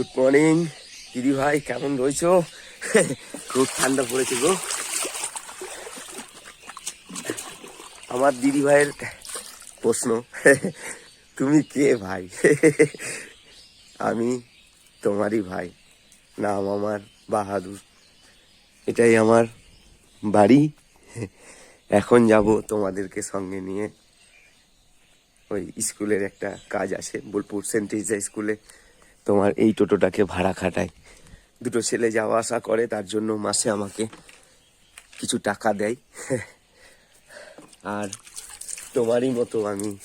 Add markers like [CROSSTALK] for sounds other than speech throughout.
Good morning দিদি ভাই, কেমন রয়েছো? খুব ঠান্ডা পড়েছে গো। আমার দিদি ভাইয়ের প্রশ্ন, তুমি কে ভাই? আমি তোমারই ভাই, নাম আমার বাহাদুর। এটাই আমার বাড়ি। এখন যাব তোমাদেরকে সঙ্গে নিয়ে। ওই স্কুলের একটা কাজ আছে, বোলপুর সেন্ট স্কুলে। তোমার এই টোটোটাকে ভাড়া খাটায়। দুটো ছেলে যাওয়া আসা করে, তার জন্য মাসে আমাকে কিছু টাকা দেয়। আর তোমারই মতো আমি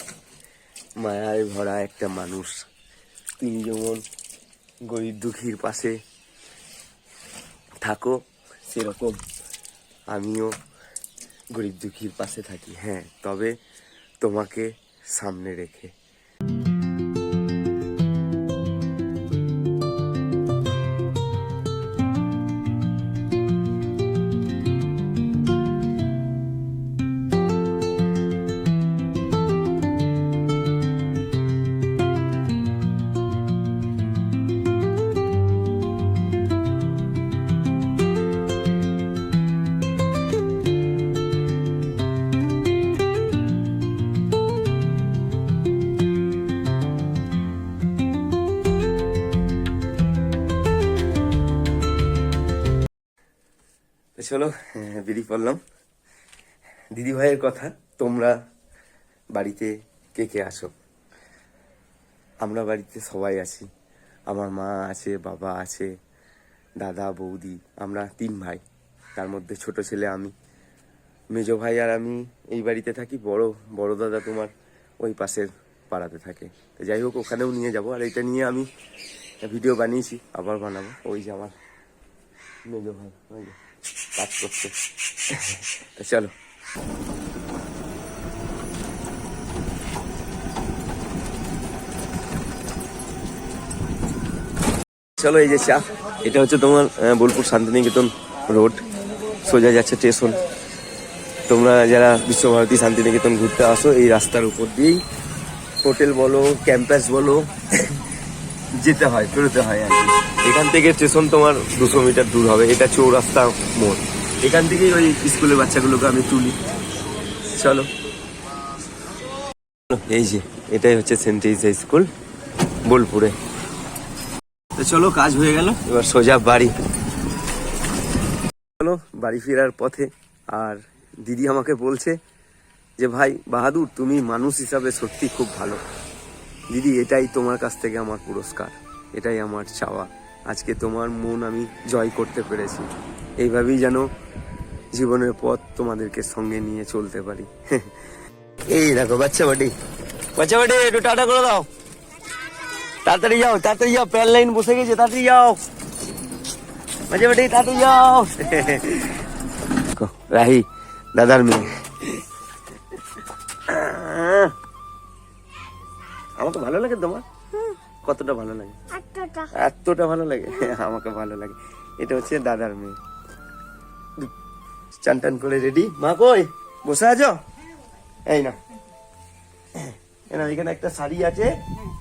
মায়ায় ভরা একটা মানুষ। তুমি যেমন গরিব দুঃখীর পাশে থাকো, সেরকম আমিও গরিব দুঃখীর পাশে থাকি। হ্যাঁ তবে তোমাকে সামনে রেখে। চলো হ্যাঁ, বেরিয়ে পড়লাম। দিদি ভাইয়ের কথা তোমরা বাড়িতে কে কে আসো আমরা বাড়িতে সবাই আছি। আমার মা আছে বাবা আছে দাদা বৌদি আমরা তিন ভাই। তার মধ্যে ছোট ছেলে আমি। মেজ ভাই আর আমি এই বাড়িতে থাকি বড় বড় দাদা তোমার ওই পাশের পাড়াতে থাকে। যাই হোক ওখানেও নিয়ে যাব আর এটা নিয়ে আমি ভিডিও বানিয়েছি আবার বানাবো। ওই যে আমার মেজো ভাই ওই যে। কাজ করছে চলো চলো এই যে চা। এটা হচ্ছে তোমার বোলপুর শান্তিনিকেতন রোড। সোজা যাচ্ছে স্টেশন। তোমরা যারা বিশ্বভারতী শান্তিনিকেতন ঘুরতে আসো, এই রাস্তার উপর দিয়েই হোটেল বলো, ক্যাম্পাস বলো যেতে হয়, বেরোতে হয় আর এখান থেকে স্টেশন তোমার দুশো মিটার দূর হবে। এটা চৌরাস্তা মোড়। এখান থেকেই ওই স্কুলের বাচ্চাগুলোকে আমি তুলি। চলো। এই যে, এটাই হচ্ছে সেন্ট স্কুল, বোলপুরে। তো চলো, কাজ হয়ে গেল। এবার সোজা বাড়ি। চলো, বাড়ি ফেরার পথে। আর দিদি আমাকে বলছে যে, ভাই, বাহাদুর, তুমি মানুষ হিসাবে সত্যি খুব ভালো। দিদি, এটাই তোমার কাছ থেকে আমার পুরস্কার, এটাই আমার চাওয়া। আজকে তোমার মন আমি জয় করতে পেরেছি। এইভাবেই যেন জীবনের পথ তোমাদেরকে সঙ্গে নিয়ে চলতে পারি। [LAUGHS] এই দেখো, বাচ্চা বাটি। বাচ্চা বাটি, একটু টাটা করে দাও। তাড়াতাড়ি যাও তাড়াতাড়ি যাও, প্যান লাইন বসে গেছে, তাড়াতাড়ি যাও। বাচ্চা বাটি, তাড়াতাড়ি যাও। [LAUGHS] রাহি, দাদার মেয়ে। আমাকে ভালো লাগে তোমার? কতটা ভালো লাগে? এতটা। ভালো লাগে? [LAUGHS] আমাকে ভালো লাগে। এটা হচ্ছে দাদার মেয়ে। চান টান করে রেডি মা কই? বসে আছো? এই না। [CLEARS THROAT] না এখানে একটা শাড়ি আছে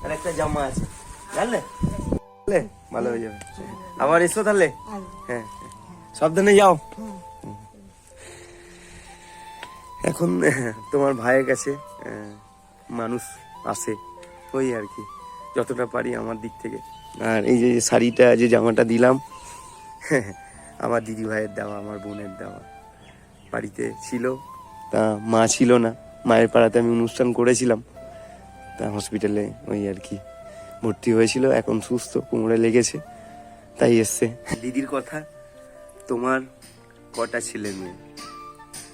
আর একটা জামা আছে। জানলে? ভালো হয়ে যাবে। আবার এসো তাহলে। হ্যাঁ সাবধানে যাও। এখন [LAUGHS] তোমার ভাইয়ের কাছে মানুষ আসে। ওই আর কি যতটা পারি আমার দিক থেকে। আর এই যে শাড়িটা যে জামাটা দিলাম। [LAUGHS] আমার দিদি ভাইয়ের দেওয়া আমার বোনের দেওয়া। বাড়িতে ছিল। তা মা ছিল না। মায়ের পাড়াতে আমি অনুষ্ঠান করেছিলাম। তা হসপিটালে ওই আর কি ভর্তি হয়েছিল। এখন সুস্থ কোমরে লেগেছে। তাই এসছে। দিদির কথা তোমার কটা ছেলে মেয়ে?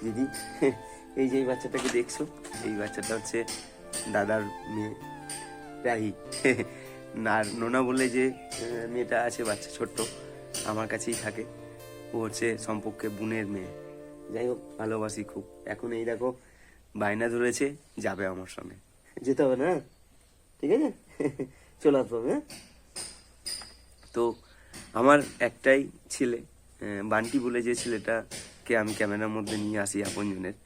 দিদি এই যে এই বাচ্চাটাকে দেখছ এই বাচ্চাটা হচ্ছে দাদার মেয়ে। রাহি [LAUGHS] আর নোনা বলে যে মেয়েটা আছে বাচ্চা ছোট্ট আমার কাছেই থাকে। ও হচ্ছে সম্পর্কে বোনের মেয়ে। যাই হোক ভালোবাসি খুব। এখন এই দেখো বায়না ধরেছে যাবে আমার সঙ্গে। যেতে হবে না? ঠিক আছে? [LAUGHS] চলে আসব হ্যাঁ? তো আমার একটাই ছেলে বান্টি বলে যে ছেলেটাকে আমি ক্যামেরার মধ্যে নিয়ে আসি আপনজনের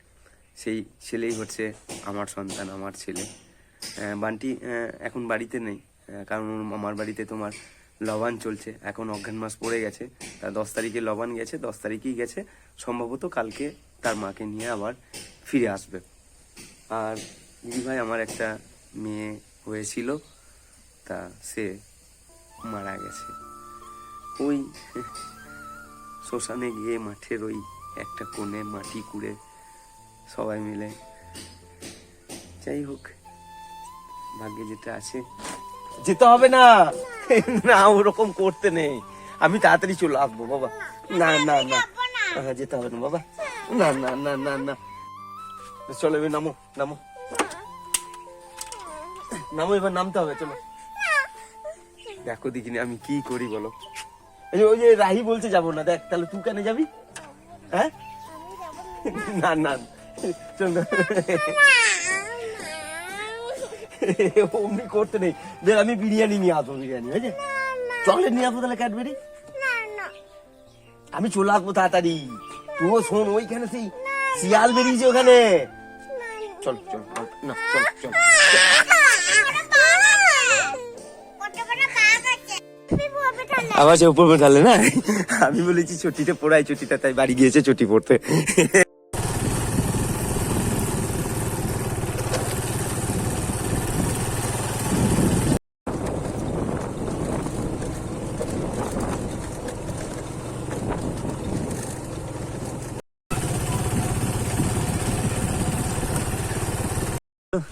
সেই ছেলেই হচ্ছে আমার সন্তান আমার ছেলে। বান্টি এখন বাড়িতে নেই কারণ আমার বাড়িতে তোমার লবান চলছে, এখন অজ্ঞান মাস পড়ে গেছে, তা দশ তারিখে লবান গেছে, দশ তারিখেই গেছে, সম্ভবত কালকে তার মাকে নিয়ে আবার ফিরে আসবে। আর দিদিভাই আমার একটা মেয়ে হয়েছিল, তা সে মারা গেছে। ওই শ্মশানে গিয়ে মাঠের ওই একটা কোণে মাটি কুড়ে সবাই মিলে, যাই হোক ভাগ্যে যেটা আছে। যেতে হবে না। না ওরকম করতে নেই। আমি তাড়াতাড়ি চলে আসব বাবা। না না না। হ্যাঁ, যেতে হবে না বাবা। না না না না না। চলো এবার নামো নামো। নামো এবার নামতে হবে চলো। দেখো দেখিনি আমি কি করি বলো। ওই যে রাহি বলছে যাব না দেখ তাহলে তুই কেন যাবি? হ্যাঁ? না না। চল। [LAUGHS] অমনি করতে নেই। দেখ আমি বিরিয়ানি নিয়ে আসব বিরিয়ানি হয়েছে? চকলেট নিয়ে আসব তাহলে ক্যাডবেরি? আমি চলে আসব তাড়াতাড়ি। তুইও শোন ওইখানে সেই শিয়াল বেরিয়েছে ওখানে। চল চল না চল চল। আবার সে উপর উঠালে না? আমি বলেছি ছুটিতে পড়াই ছুটিটা তাই বাড়ি গিয়েছে ছুটি পড়তে।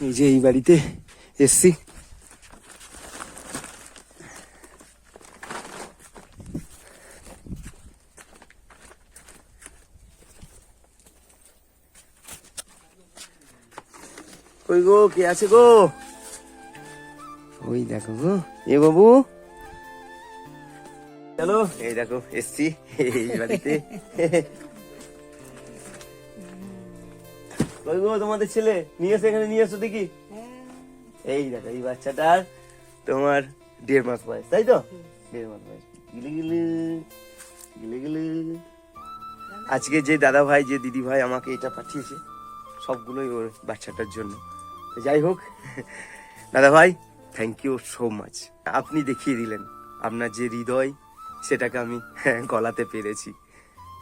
এই এই বাড়িতে এসছি। গো, কে আছে গো? ওই দেখো গো, এ বাবু। চলো, এই দেখো, এসছি এই বাড়িতে। কই গো, তোমাদের ছেলে, নিয়ে এসে এখানে, নিয়ে এসো দেখি। এই দেখো, এই বাচ্চাটার তোমার দেড় মাস বয়স, তাই তো? দেড় মাস বয়স। গিলে গিলে গিলে গিলে। আজকে যে দাদা ভাই, যে দিদি ভাই আমাকে এটা পাঠিয়েছে, সবগুলোই ওর বাচ্চাটার জন্য। যাই হোক, দাদা ভাই থ্যাংক ইউ সো মাচ আপনি দেখিয়ে দিলেন, আপনার যে হৃদয়, সেটাকে আমি গলাতে পেরেছি।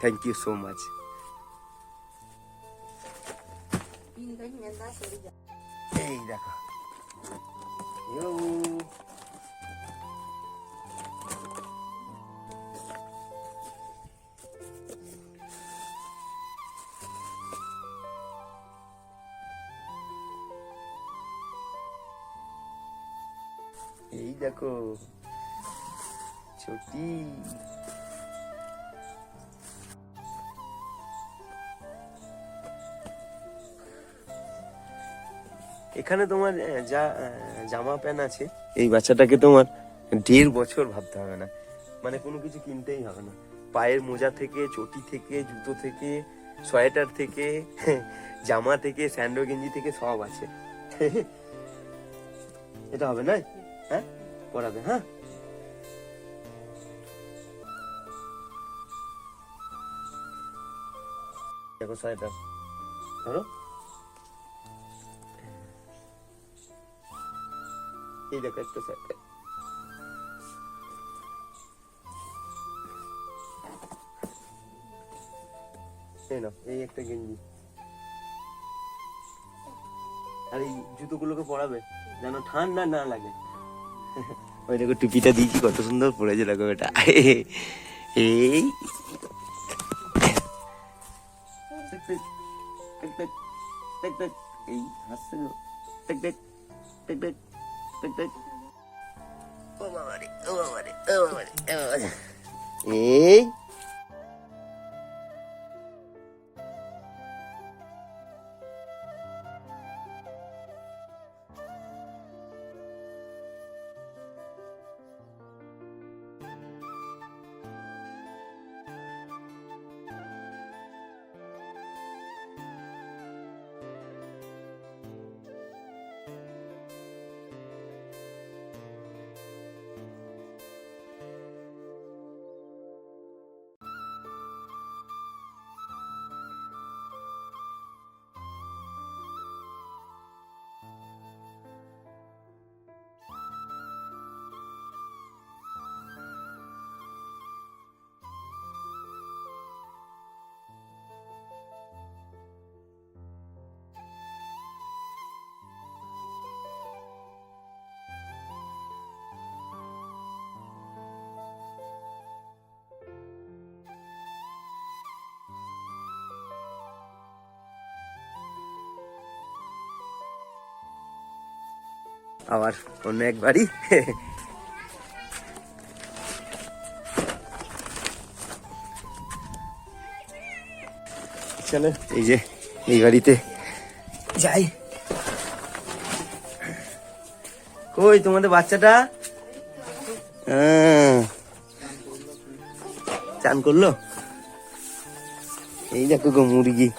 থ্যাংক ইউ সো মাচ এই দেখো ইউ। এই দেখো ছোটি এখানে তোমার যা জামা প্যান্ট আছে, এই বাচ্চাটাকে তোমার দেড় বছর ভাবতে হবে না। মানে কোনো কিছু কিনতেই হবে না। পায়ের মোজা থেকে, চটি থেকে, জুতো থেকে, সোয়েটার থেকে, [LAUGHS] জামা থেকে, স্যান্ডো গেঞ্জি থেকে সব আছে। [LAUGHS] এটা হবে না হ্যাঁ? পড়াবে হ্যাঁ? দেখো সোয়েটার। ধরো। এই দেখো একটা সোয়েটার এই একটা গেঞ্জি আর এই জুতোগুলোকে পরাবে যেন ঠান্ডা না লাগে ওই দেখো টুপিটা দিয়েছি কত সুন্দর পড়েছে দেখো এটা এই এই হাসছে। টেক টেক, টেক টেক, এই আবার অন্য এক বাড়ি। চলো এই যে এই বাড়িতে। যাই। কই তোমাদের বাচ্চাটা? আহ, চান করল? এই দেখো গো মুরগি।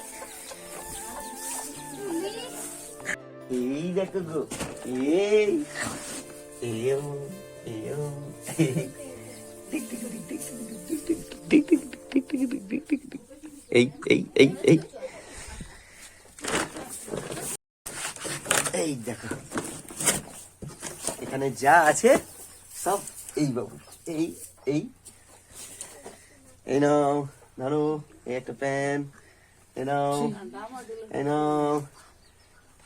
এই এই এই এই এই দেখো। এখানে যা আছে সব এই বাবু। এই এই। এই নাও ধরো এই একটা প্যান। এই নাও এই নাও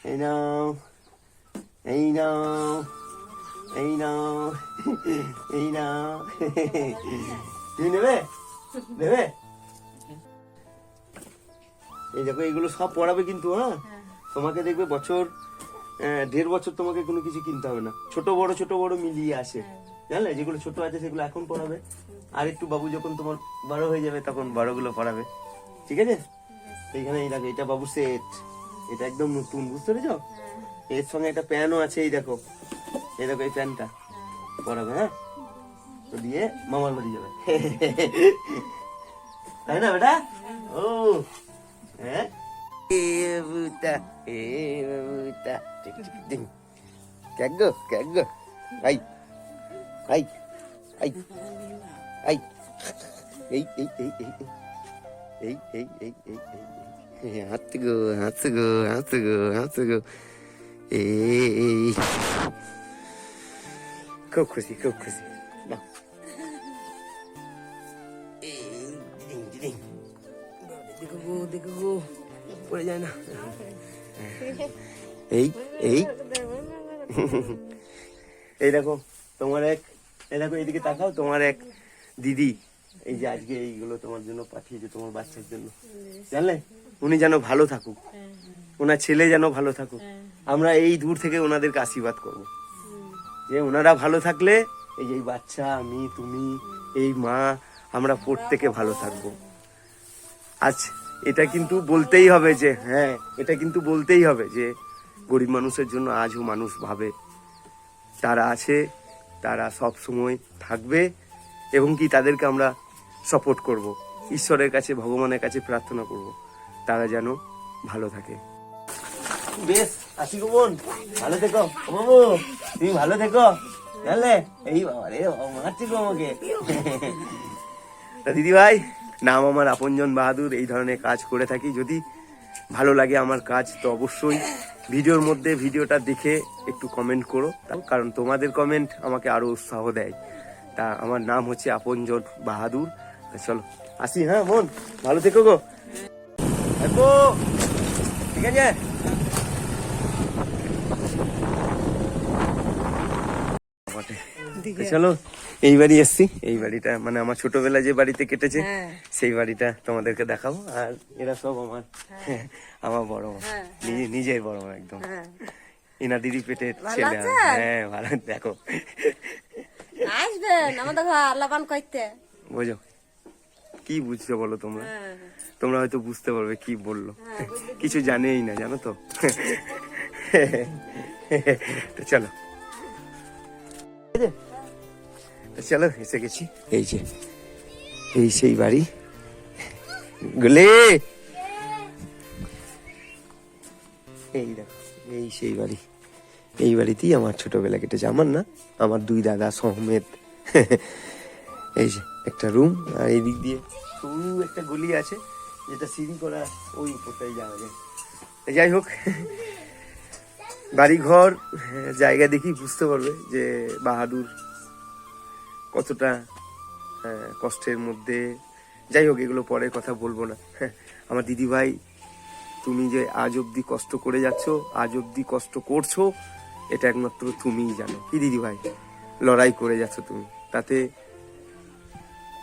এই নাও এই নাও এই নাও এই নাও। তুমি নেবে? নেবে? এই দেখো এগুলো সব পড়াবে কিন্তু হ্যাঁ? তোমাকে দেখবে বছর দেড় বছর তোমাকে কোনো কিছু কিনতে হবে না। ছোট বড় ছোট বড় মিলিয়ে আসে। জানলে? যেগুলো ছোট আছে সেগুলো এখন পড়াবে। আর একটু বাবু যখন তোমার বড় হয়ে যাবে তখন বড়গুলো পড়াবে। ঠিক আছে? এইখানে এই দেখো এটা বাবু সেট এটা একদম নতুন বুঝতে পেরেছ? এর সঙ্গে একটা প্যানও আছে এই দেখো। এই দেখো এই প্যানটা পড়াবে হ্যাঁ? দিয়ে মামার বাড়ি যাবে তাই না বেটা ও হ্যাঁ এ এ বুতা টিক টিক টিং ক্যাগো আই আই আই আই এই এই এই গো হাত গো হাত গো হাত গো এই খুব খুশি খুব খুশি না এই এই। এই দেখো, তোমার এক, এই দেখো, এইদিকে তাকাও, তোমার এক দিদি। এই যে আজকে এইগুলো তোমার জন্য পাঠিয়েছে, তোমার বাচ্চার জন্য। জানলে? উনি যেন ভালো থাকুক। ওনার ছেলে যেন ভালো থাকুক। আমরা এই দূর থেকে ওনাদেরকে আশীর্বাদ করব। যে ওনারা ভালো থাকলে এই এই বাচ্চা, আমি, তুমি, এই মা, আমরা প্রত্যেকে ভালো থাকব। আজ এটা কিন্তু বলতেই হবে যে হ্যাঁ এটা কিন্তু বলতেই হবে যে, গরিব মানুষের জন্য আজও মানুষ ভাবে। তারা আছে, তারা সব সময় থাকবে এবং কি তাদেরকে আমরা সাপোর্ট করব। ঈশ্বরের কাছে, ভগবানের কাছে প্রার্থনা করব, তারা যেন ভালো থাকে। বেশ আসি বোন, ভালো থেকো। বাবু তুমি ভালো থেকো। জানলে এই বাবা রে আমাকে তা দিদি ভাই নাম আমার আপনজন বাহাদুর এই ধরনের কাজ করে থাকি। যদি ভালো লাগে আমার কাজ তো অবশ্যই ভিডিওর মধ্যে ভিডিওটা দেখে একটু কমেন্ট করো। কারণ তোমাদের কমেন্ট আমাকে আরও উৎসাহ দেয়। তা আমার নাম হচ্ছে আপনজন বাহাদুর। চলো আসি হ্যাঁ বোন ভালো থেকো গো। দেখো ঠিক আছে বটে। তো চলো এই বাড়ি এসছি। এই বাড়িটা মানে আমার ছোটবেলা যে বাড়িতে কেটেছে সেই বাড়িটা তোমাদেরকে দেখাবো। আর এরা সব আমার আমার বড় মা। নিজে- নিজের বড় মা একদম। ইনা দিদি পেটের ছেলে হ্যাঁ ভালো দেখো। আসবেন আমাদের ঘর লাবান করতে। বোঝো কি বুঝছ বলো তোমরা? তোমরা হয়তো বুঝতে পারবে কি বলল। কিছু জানেই না জানো তো? [LAUGHS] তো চলো। চলো, এসে গেছি। এই যে, এই সেই বাড়ি। গুলে! এই দেখো, এই সেই বাড়ি। এই বাড়িতেই আমার ছোটবেলা কেটেছে। আমার না, আমার দুই দাদা সহমেদ এই যে, একটা রুম, আর এই দিক দিয়ে সরু একটা গলি আছে, যেটা সিঁড়ি করা ওই উপরটাই যাওয়া যায়। যাই হোক বাড়ি ঘর জায়গা দেখি বুঝতে পারবে যে বাহাদুর কতটা কষ্টের মধ্যে। যাই হোক এগুলো পরে কথা বলব না। হ্যাঁ, আমার দিদি ভাই তুমি যে আজ অব্দি কষ্ট করে যাচ্ছ আজ অব্দি কষ্ট করছ এটা একমাত্র তুমিই জানো। কি দিদি ভাই লড়াই করে যাচ্ছ তুমি। তাতে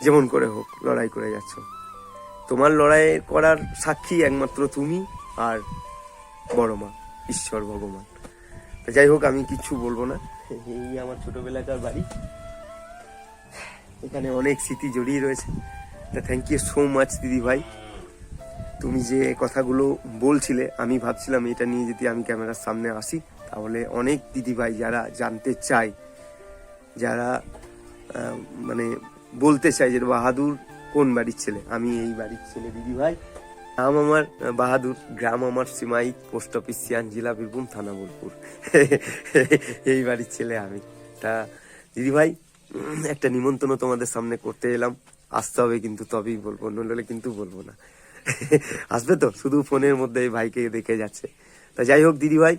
যেমন করে হোক লড়াই করে যাচ্ছ। তোমার লড়াই করার সাক্ষী একমাত্র তুমি আর বড় মা ঈশ্বর ভগবান। যাই হোক আমি কিচ্ছু বলব না। এই আমার ছোটবেলাকার বাড়ি। এখানে অনেক স্মৃতি জড়িয়ে রয়েছে। তা থ্যাংক ইউ সো মাচ দিদি ভাই। তুমি যে কথাগুলো বলছিলে, আমি ভাবছিলাম এটা নিয়ে যদি আমি ক্যামেরার সামনে আসি, তাহলে অনেক দিদি ভাই যারা জানতে চায়, যারা মানে বলতে চায় যে বাহাদুর কোন বাড়ির ছেলে? আমি এই বাড়ির ছেলে দিদি ভাই। নাম আমার বাহাদুর, গ্রাম আমার সিমাই, পোস্ট অফিস সিয়ান, জেলা বীরভূম, থানা বোলপুর। [LAUGHS] এই বাড়ির ছেলে আমি। তা দিদি ভাই একটা নিমন্ত্রণ তোমাদের সামনে করতে এলাম। আসতে হবে কিন্তু তবেই বলব, নইলে কিন্তু বলব না। আসবে তো? শুধু ফোনের মধ্যে এই ভাইকে দেখে যাচ্ছে। তা যাই হোক দিদি ভাই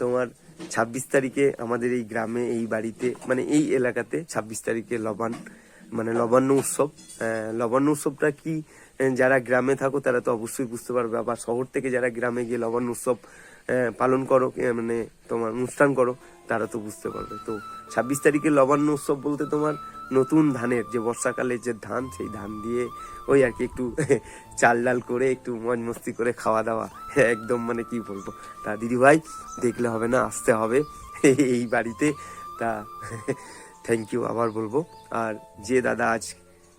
তোমার ছাব্বিশ তারিখে আমাদের এই গ্রামে, এই বাড়িতে মানে এই এলাকাতে ছাব্বিশ তারিখে লবান মানে লবান্ন উৎসব। লবান্ন উৎসবটা কি? যারা গ্রামে থাকো তারা তো অবশ্যই বুঝতে পারবে। আবার শহর থেকে যারা গ্রামে গিয়ে লবান্ন উৎসব পালন করো মানে তোমার অনুষ্ঠান করো, তারা তো বুঝতে পারবে। তো ছাব্বিশ তারিখে লবান্ন উৎসব বলতে তোমার নতুন ধানের, যে বর্ষাকালের যে ধান, সেই ধান দিয়ে ওই আর কি একটু [LAUGHS] চাল ডাল করে একটু মজ মস্তি করে খাওয়া দাওয়া। [LAUGHS] একদম মানে কি বলব? তা দিদি ভাই, দেখলে হবে না, আসতে হবে। [LAUGHS] এই বাড়িতে, তা থ্যাংক ইউ আবার বলব। আর যে দাদা আজ,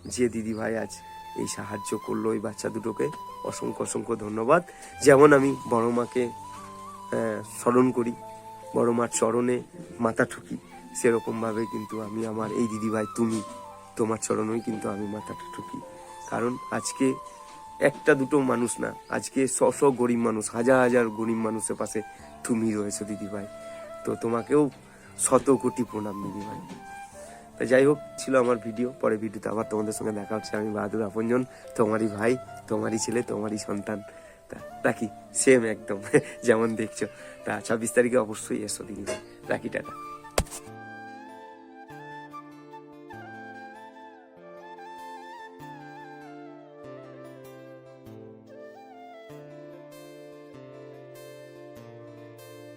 যে দিদি ভাই আজ এই সাহায্য করল ওই বাচ্চা দুটোকে, অসংখ্য অসংখ্য ধন্যবাদ। যেমন আমি বড় মাকে স্মরণ করি। বড় মার চরণে মাথা ঠুকি। সেরকম ভাবে কিন্তু আমি আমার এই দিদি ভাই তুমি, তোমার চরণেই কিন্তু আমি মাথাটা ঠুকি। কারণ আজকে একটা দুটো মানুষ না, আজকে শ শ গরিব মানুষ, হাজার হাজার গরিব মানুষের পাশে তুমি রয়েছো দিদি ভাই তো তোমাকেও শত কোটি প্রণাম দিদি ভাই তা যাই হোক, ছিল আমার ভিডিও পরে ভিডিওতে আবার তোমাদের সঙ্গে দেখা হচ্ছে। আমি বাহাদুর আপনজন, তোমারই ভাই, তোমারই ছেলে, তোমারই সন্তান। তা রাখি সেম একদম [LAUGHS] যেমন দেখছ। তা ছাব্বিশ তারিখে অবশ্যই এসো দিদি রাখি টাটা।